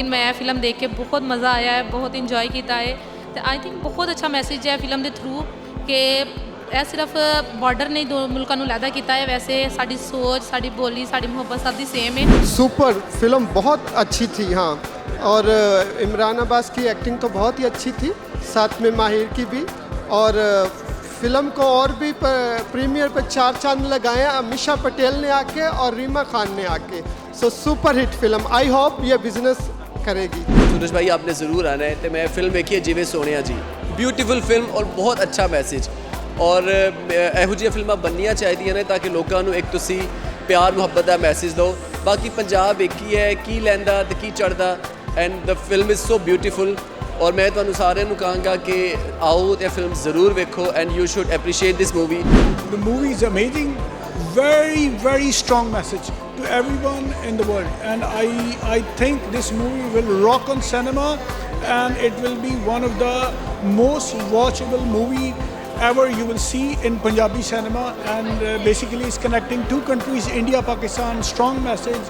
ਲੇਕਿਨ ਮੈਂ ਇਹ ਫਿਲਮ ਦੇਖ ਕੇ ਬਹੁਤ ਮਜ਼ਾ ਆਇਆ ਹੈ ਬਹੁਤ ਇੰਜੋਏ ਕੀਤਾ ਹੈ ਤੇ ਆਈ ਥਿੰਕ ਬਹੁਤ ਅੱਛਾ ਮੈਸੇਜ ਹੈ ਫਿਲਮ ਦੇ ਥਰੂ ਕਿ ਇਹ ਸਿਰਫ ਬਾਰਡਰ ਨਹੀਂ ਦੋ ਮੁਲਕਾਂ ਨੂੰ ਲੈਦਾ ਕੀਤਾ ਹੈ ਵੈਸੇ ਸਾਡੀ ਸੋਚ ਸਾਡੀ ਬੋਲੀ ਸਾਡੀ ਮੁਹੱਬਤ ਸਭ ਦੀ ਸੇਮ ਹੈ सुपर फिल्म बहुत अच्छी थी हाँ और अ, इमरान अब्बास की एक्टिंग तो बहुत ही अच्छी थी साथ में माहिर की भी और अ, फिल्म को और भी प- प्रीमियर पे चार चांद लगाए हैं अमीषा पटेल ने आके और रीमा खान ने आके so super hit film I hope ये बिजनेस ਕਰੇਗੀ ਸੂਰਜ ਭਾਈ ਆਪਨੇ ਜ਼ਰੂਰ ਆਣਾ ਹੈ ਤੇ ਮੈਂ ਫਿਲਮ ਵੇਖੀ ਹੈ ਜਿਵੇਂ ਸੋਹਣਿਆ ਜੀ ਬਿਊਟੀਫੁਲ ਫਿਲਮ ਔਰ ਬਹੁਤ ਅੱਛਾ ਮੈਸੇਜ ਔਰ ਇਹੋ ਜਿਹੀਆਂ ਫਿਲਮਾਂ ਬੰਨੀਆਂ ਚਾਹੀਦੀਆਂ ਨੇ ਤਾਂ ਕਿ ਲੋਕਾਂ ਨੂੰ ਇੱਕ ਤੁਸੀਂ ਪਿਆਰ ਮੁਹੱਬਤ ਦਾ ਮੈਸੇਜ ਦਿਓ ਬਾਕੀ ਪੰਜਾਬ ਵੇਖੀ ਹੈ ਕੀ ਲੈਂਦਾ ਤੇ ਕੀ ਚੜਦਾ and the film is so beautiful ਔਰ ਮੈਂ ਤੁਹਾਨੂੰ ਸਾਰਿਆਂ ਨੂੰ ਕਹਾਂਗਾ ਕਿ ਆਓ ਤੇ ਫਿਲਮ ਜ਼ਰੂਰ ਵੇਖੋ and you should appreciate this movie the movie is amazing very very strong message to everyone in the world. And I, I think this movie will rock on cinema and it will be one of the most watchable movie ever you will see in Punjabi cinema. And uh, basically, it's connecting two countries, India, Pakistan. Strong message,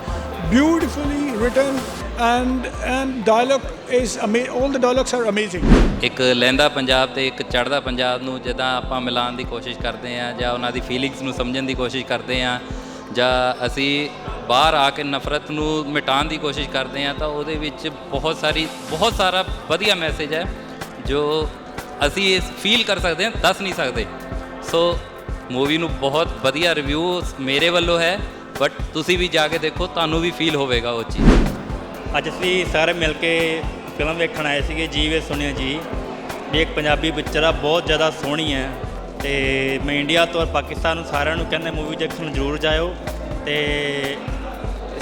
beautifully written, and and dialogue is ama- all the dialogues are amazing. ਇੱਕ ਲਹਿੰਦਾ ਪੰਜਾਬ ਤੇ ਇੱਕ ਚੜ੍ਹਦਾ ਪੰਜਾਬ ਨੂੰ ਜਦਾਂ ਆਪਾਂ ਮਿਲਾਉਣ ਦੀ ਕੋਸ਼ਿਸ਼ ਕਰਦੇ ਆ ਜਾਂ ਉਹਨਾਂ ਦੀ ਫੀਲਿੰਗਸ ਨੂੰ ਸਮਝਣ ਦੀ ਕੋਸ਼ਿਸ਼ ਕਰਦੇ ਆ ਜਾਂ ਅਸੀਂ ਬਾਹਰ ਆ ਕੇ ਨਫ਼ਰਤ ਨੂੰ ਮਿਟਾਉਣ ਦੀ ਕੋਸ਼ਿਸ਼ ਕਰਦੇ ਆ ਤਾਂ ਉਹਦੇ ਵਿੱਚ ਬਹੁਤ ਸਾਰੀ, ਬਹੁਤ ਸਾਰਾ ਵਧੀਆ ਮੈਸੇਜ ਹੈ ਜੋ ਅਸੀਂ ਇਸ ਫੀਲ ਕਰ ਸਕਦੇ ਹਾਂ, ਦੱਸ ਨਹੀਂ ਸਕਦੇ। ਸੋ ਮੂਵੀ ਨੂੰ ਬਹੁਤ ਵਧੀਆ ਰਿਵਿਊ ਮੇਰੇ ਵੱਲੋਂ ਹੈ ਬਟ ਤੁਸੀਂ ਵੀ ਜਾ ਕੇ ਦੇਖੋ, ਤੁਹਾਨੂੰ ਵੀ ਫੀਲ ਹੋਵੇਗਾ ਉਹ ਚੀਜ਼। ਅੱਜ ਅਸੀਂ ਸਾਰੇ ਮਿਲ ਕੇ ਫਿਲਮ ਵੇਖਣ ਆਏ ਸੀਗੇ ਜੀ ਵੇ ਸੁਣਿਆ ਜੀ, ਵੀ ਇੱਕ ਪੰਜਾਬੀ ਪਿਕਚਰ ਆ, ਬਹੁਤ ਜ਼ਿਆਦਾ ਸੋਹਣੀ ਹੈ। ਤੇ ਮੈਂ ਇੰਡੀਆ ਤੋਂ ਔਰ ਪਾਕਿਸਤਾਨ ਨੂੰ ਸਾਰਿਆਂ ਨੂੰ ਕਹਿੰਦਾ ਮੂਵੀ ਦੇਖਣ ਜ਼ਰੂਰ ਜਾਇਓ। ਤੇ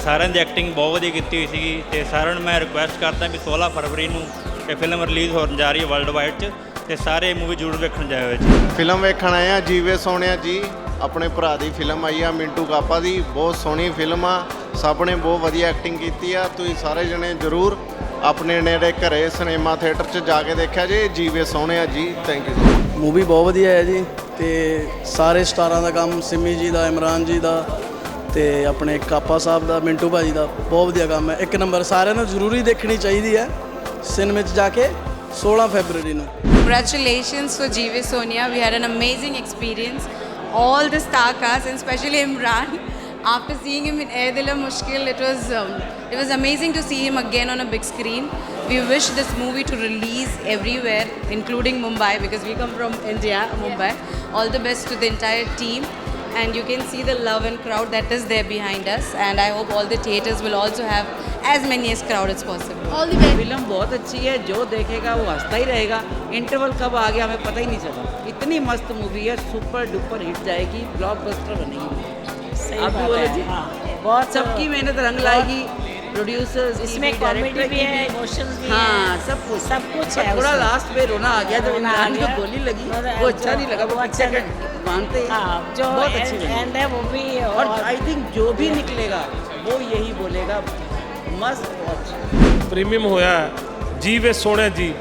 ਸਾਰਿਆਂ ਦੀ ਐਕਟਿੰਗ ਬਹੁਤ ਵਧੀਆ ਕੀਤੀ ਹੋਈ ਸੀਗੀ ਤੇ ਸਾਰਿਆਂ ਨੂੰ ਮੈਂ ਰਿਕੁਐਸਟ ਕਰਦਾ ਵੀ 16 ਫਰਵਰੀ ਨੂੰ ਇਹ ਫਿਲਮ ਰਿਲੀਜ਼ ਹੋਣ ਜਾ ਰਹੀ ਹੈ ਵਰਲਡ ਵਾਈਡ 'ਚ ਤੇ ਸਾਰੇ ਮੂਵੀ ਜ਼ਰੂਰ ਵੇਖਣ ਜਾਇਓ ਜੀ ਫਿਲਮ ਵੇਖਣ ਆਏ ਆ ਜੀਵੇ ਸੋਹਣਿਆ ਜੀ, ਆਪਣੇ ਭਰਾ ਦੀ ਫਿਲਮ ਆਈ ਆ, ਮਿੰਟੂ ਕਾਪਾ ਦੀ, ਬਹੁਤ ਸੋਹਣੀ ਫਿਲਮ ਆ, ਸਭ ਨੇ ਬਹੁਤ ਵਧੀਆ ਐਕਟਿੰਗ ਕੀਤੀ ਆ, ਤੁਸੀਂ ਸਾਰੇ ਜਣੇ ਜਰੂਰ ਆਪਣੇ ਨੇੜੇ ਘਰੇ ਸਿਨੇਮਾ ਥੀਏਟਰ 'ਚ ਜਾ ਕੇ ਦੇਖਿਆ ਜੀ, ਜੀਵੇ ਸੋਹਣਿਆ ਜੀ ਥੈਂਕ ਯੂ ਮੂਵੀ ਬਹੁਤ ਵਧੀਆ ਹੈ ਜੀ ਤੇ ਸਾਰੇ ਸਟਾਰਾਂ ਦਾ ਕੰਮ ਸਿਮੀ ਜੀ ਦਾ ਇਮਰਾਨ ਜੀ ਦਾ ਤੇ ਆਪਣੇ ਕਾਪਾ ਸਾਹਿਬ ਦਾ ਮਿੰਟੂ ਭਾਜੀ ਦਾ ਬਹੁਤ ਵਧੀਆ ਕੰਮ ਹੈ ਇੱਕ ਨੰਬਰ ਸਾਰਿਆਂ ਨੂੰ ਜ਼ਰੂਰੀ ਦੇਖਣੀ ਚਾਹੀਦੀ ਹੈ ਸਿਨੇਮੇ 'ਚ ਜਾ ਕੇ 16 ਫੈਬਰੂਰੀ ਨੂੰ Congratulations for GV Sonia. We had an amazing experience. All the star cast, and especially Imran. after seeing him in Aedila Mushkil, it was um, it was amazing to see him again on a big screen. We wish this movie to release everywhere, including Mumbai, because we come from India, Mumbai. Yeah. All the best to the entire team. And you can see the love and crowd that is there behind us. And I hope all the theatres will also have as many as crowd as possible. All the best. Film बहुत अच्छी है जो देखेगा वो हंसता ही रहेगा interval कब आ गया हमें पता ही नहीं चला इतनी मस्त मूवी है सुपर डुपर हिट जाएगी ब्लॉकबस्टर बनेगी आप भी बोले जी बहुत सबकी मेहनत रंग लाएगी प्रोड्यूसर्स इसमें कॉमेडी भी है इमोशंस भी हाँ है सब कुछ सब कुछ पर है थोड़ा उसमें। लास्ट में रोना आ गया जब रोना आ इमरान को गया। गोली लगी मगर वो अच्छा जो- नहीं लगा वो वो अच्छा अच्छा नहीं- मानते हैं हाँ जो बहुत अच्छी एंड लगी एंड है वो भी और आई थिंक जो भी निकलेगा वो यही बोलेगा मस्त वॉच ਪ੍ਰੀਮੀਅਮ ਹੋਇਆ ਹੈ, ਜੀ ਵੇ ਸੋਹਣਿਆ ਜੀ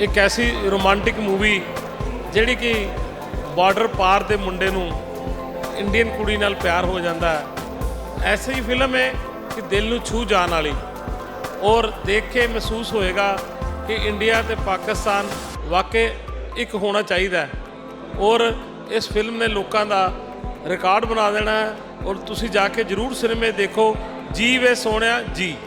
ਇੱਕ ਐਸੀ ਰੋਮਾਂਟਿਕ ਮੂਵੀ ਜਿਹੜੀ ਕਿ ਬਾਰਡਰ ਪਾਰ ਦੇ ਮੁੰਡੇ ਨੂੰ ਇੰਡੀਅਨ ਕੁੜੀ ਨਾਲ ਪਿਆਰ ਹੋ ਜਾਂਦਾ ਹੈ। ਐਸੀ ਹੀ ਫਿਲਮ ਹੈ ਕਿ ਦਿਲ ਨੂੰ ਛੂ ਜਾਣ ਵਾਲੀ। ਔਰ ਦੇਖ ਕੇ ਮਹਿਸੂਸ ਹੋਏਗਾ ਕਿ ਇੰਡੀਆ ਤੇ ਪਾਕਿਸਤਾਨ ਵਾਕਈ ਇੱਕ ਹੋਣਾ ਚਾਹੀਦਾ ਔਰ ਇਸ ਫਿਲਮ ਨੇ ਲੋਕਾਂ ਦਾ ਰਿਕਾਰਡ ਬਣਾ ਦੇਣਾ ਹੈ। ਔਰ ਤੁਸੀਂ ਜਾ ਕੇ ਜਰੂਰ ਸਿਨੇਮੇ ਦੇਖੋ। ਜੀ ਵੇ ਸੋਹਣਿਆ ਜੀ